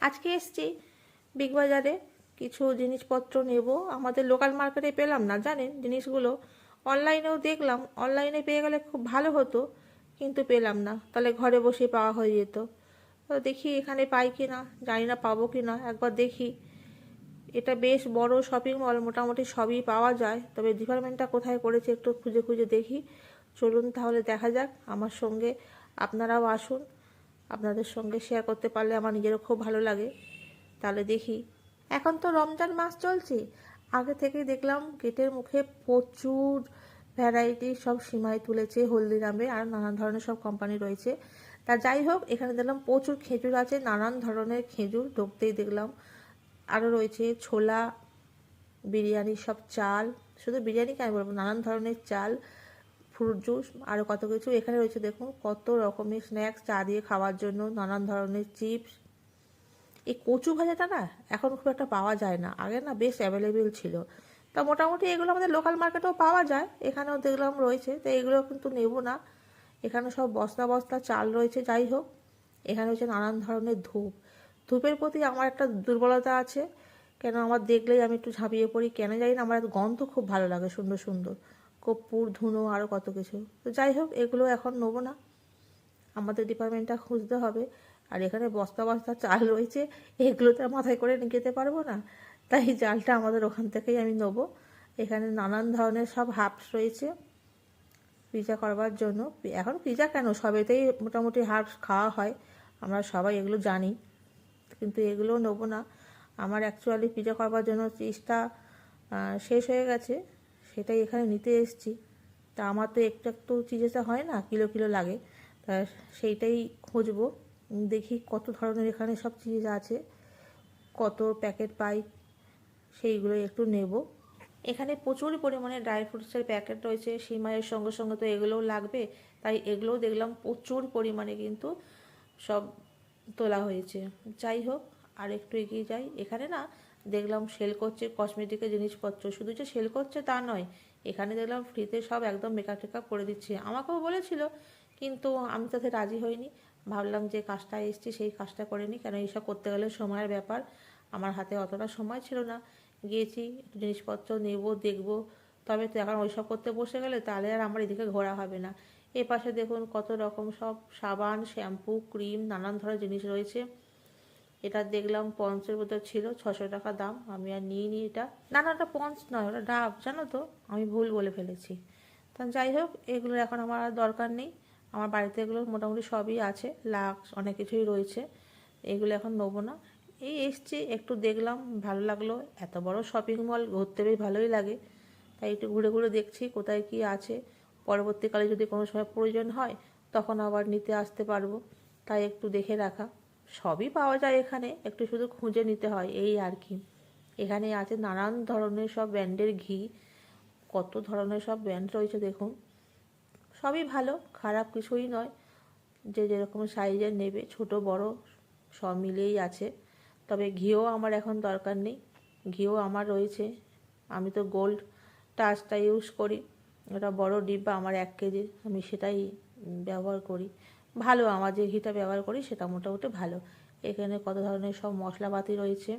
আজকে এসছি বিগ বাজারে কিছু জিনিসপত্র নেব। আমাদের লোকাল মার্কেটে পেলাম না, জানেন? জিনিসগুলো অনলাইনেও দেখলাম। অনলাইনে পেয়ে গেলে খুব ভালো হতো, কিন্তু পেলাম না। তাহলে ঘরে বসে পাওয়া হয়ে যেত। তো দেখি এখানে পাই কি না জানি না পাবো কি না একবার দেখি। এটা বেশ বড় শপিং মল মোটামুটি সবই পাওয়া যায়। তবে ডিপার্টমেন্টটা কোথায় করেছে একটু খুঁজে খুঁজে দেখি। চলুন তাহলে দেখা যাক। আমার সঙ্গে আপনারাও আসুন। আপনাদের সঙ্গে শেয়ার করতে পারলে আমার নিজেরও খুব ভালো লাগে। তাহলে দেখি। এখন তো রমজান মাস চলছে। আগে থেকেই দেখলাম গেটের মুখে প্রচুর ভ্যারাইটি সব সীমায় তুলেছে হলদিরামে আর নানান ধরনের সব কোম্পানি রয়েছে। তা যাই হোক, এখানে দেখলাম প্রচুর খেজুর আছে, নানান ধরনের খেজুর ঢুকতেই দেখলাম। আরও রয়েছে ছোলা বিরিয়ানির সব চাল। শুধু বিরিয়ানি কেন বলব, নানান ধরনের চাল ফ্রুট জুস আরও কত কিছু। এখানে রয়েছে, দেখুন, কত রকমের স্ন্যাক্স চা দিয়ে খাওয়ার জন্য, নানান ধরনের চিপস এই কচু ভাজাটা না, এখন খুব একটা পাওয়া যায় না। আগে না বেশ অ্যাভেলেবেল ছিল। তা মোটামুটি এগুলো আমাদের লোকাল মার্কেটেও পাওয়া যায়। এখানেও দেখলাম রয়েছে, তো এগুলো কিন্তু নেব না। এখানে সব বস্তা বস্তা চাল রয়েছে, যাই হোক। এখানে হচ্ছে নানান ধরনের ধূপ। ধূপের প্রতি আমার একটা দুর্বলতা আছে। কেন আমার দেখলেই আমি একটু ঝাঁপিয়ে পড়ি, কেন জানি না, আমার গন্ধ খুব ভালো লাগে সুন্দর সুন্দর। কর্পূর, ধুনো আরও কত কিছু। তো যাই হোক, এগুলো এখন নেব না। আমাদের ডিপার্টমেন্টটা খুঁজতে হবে। আর এখানে বস্তা বস্তা চাল রয়েছে এগুলো তো মাথায় করে নিয়ে যেতে পারব না। তাই চালটা আমাদের ওখান থেকেই আমি নেব। এখানে নানান ধরনের সব হাফস রয়েছে পিজা করবার জন্য। এখন পিজা কেন? সবেতেই মোটামুটি হাফস খাওয়া হয়। আমরা সবাই এগুলো জানি। কিন্তু এগুলো নেব না। আমার অ্যাকচুয়ালি পিজা করবার জন্য চিজটা শেষ হয়ে গেছে। সেটাই এখানে নিতে এসেছি। তা আমার তো একটু একটু চিজেসটা হয় না, কিলো কিলো লাগে। তা সেইটাই খুঁজবো, দেখি কত ধরনের এখানে সব চিজ আছে, কত প্যাকেট পাই সেইগুলো একটু নেব। এখানে প্রচুর পরিমাণে ড্রাই ফ্রুটসের প্যাকেট রয়েছে, সিমাইয়ের সঙ্গে সঙ্গে তো এগুলোও লাগবে, তাই এগুলোও দেখলাম প্রচুর পরিমাণে কিন্তু সব তোলা হয়েছে। যাই হোক, আর একটু এগিয়ে যাই। এখানে না দেখলাম সেল করছে কসমেটিকের জিনিসপত্র। শুধু যে সেল করছে তা নয়, এখানে দেখলাম ফ্রিতে সব একদম মেকআপ টেকআপ করে দিচ্ছে। আমাকেও বলেছিল, কিন্তু আমি তাতে রাজি হইনি। ভাবলাম যে কাজটা এসছি, সেই কাজটা করে নিই। কেন এইসব করতে গেলে সময়ের ব্যাপার। আমার হাতে অতটা সময় ছিল না। গিয়েছি জিনিসপত্র নেব, দেখব। তবে তো এখন ওইসব করতে বসে গেলে তাহলে আর আমার এদিকে ঘোরা হবে না। এ পাশে দেখুন কত রকম সব সাবান, শ্যাম্পু, ক্রিম, নানান ধরনের জিনিস রয়েছে। এটা দেখলাম পন্সের বোতল ছিল, ছশো টাকা দাম। আমি আর নিয়ে নিই এটা। না না, ওটা পন্স নয়, ওটা ডাব, জানো তো? আমি ভুল বলে ফেলেছি। তা যাই হোক, এগুলোর এখন আমার আর দরকার নেই। আমার বাড়িতে এগুলো মোটামুটি সবই আছে লাক্স অনেক কিছুই রয়েছে। এগুলো এখন নেব না। এই এসছি, একটু দেখলাম, ভালো লাগল। এত বড় শপিং মল ঘুরতে বেশ ভালোই লাগে। তাই একটু ঘুরে ঘুরে দেখছি কোথায় কি আছে। পরবর্তীকালে যদি কোনো সময় প্রয়োজন হয়, তখন আবার নিতে আসতে পারব। তাই একটু দেখে রাখা। সবই পাওয়া যায় এখানে। একটু শুধু খুঁজে নিতে হয়, এই আর কি। এখানে আছে নানান ধরনের সব ব্র্যান্ডের ঘি। কত ধরনের সব ব্র্যান্ড রয়েছে দেখুন। সবই ভালো, খারাপ কিছুই নয়। যে যেরকম সাইজের নেবে, ছোট, বড়, সব মিলিয়েই আছে। তবে ঘিও আমার এখন দরকার নেই। ঘিও আমার রয়েছে। আমি তো গোল্ড টাচটা ইউজ করি। ওটা বড় ডিব্বা, আমার এক কেজি আমি সেটাই ব্যবহার করি। ভালো আমার যে ঘিটা ব্যবহার করি, সেটা মোটামুটি ভালো। এখানে কত ধরনের সব মশলাপাতি রয়েছে।